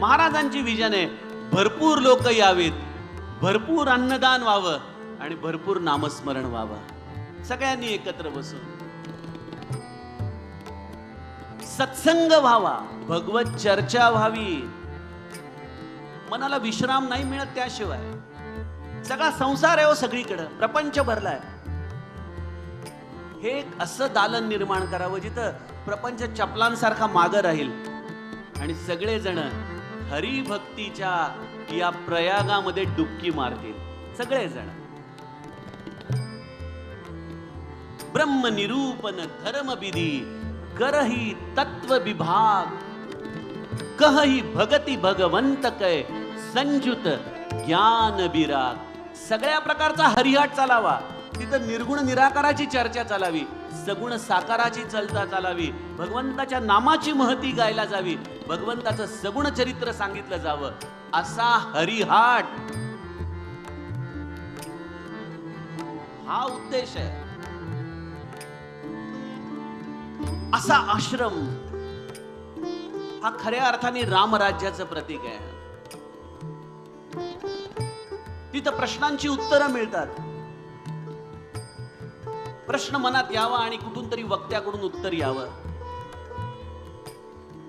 महाराजांची विजन आहे. भरपूर लोक यावेत. भरपूर अन्नदान व्हावं आणि भरपूर नामस्मरण व्हावं. सगळ्यांनी एकत्र बसून. सत्संग व्हावा. भगवत चर्चा व्हावी. मनाला विश्राम नाही मिळत त्याशिवाय. सगळा संसार आहे हो सगळीकडं. प्रपंच भरलाय. हे एक असं दालन निर्माण करावं जिथं प्रपंच चपलांसारखा मागं राहील. आणि सगळेजण हरिभक्तीच्या या प्रयागामध्ये डुबकी मारतील सगळेजण. ब्रह्म निरूपण धर्म विधी करही तत्व विभाग. कहही भगती भगवंत कै संजुत ज्ञान विराग. सगळ्या प्रकारचा हरिहाट चालावा. तिथं निर्गुण निराकाराची चर्चा चालावी सगुण साकाराची चलता चालावी भगवंताच्या नामाची महती गायला जावी भगवंताचं सगुण चरित्र सांगितलं जावं असा हरिहाट. हा उद्देश आहे. असा आश्रम हा खऱ्या अर्थाने रामराज्याचं प्रतीक आहे. तिथं प्रश्नांची उत्तरं मिळतात. प्रश्न मनात यावा आणि कुठून तरी वक्त्याकडून उत्तर यावं.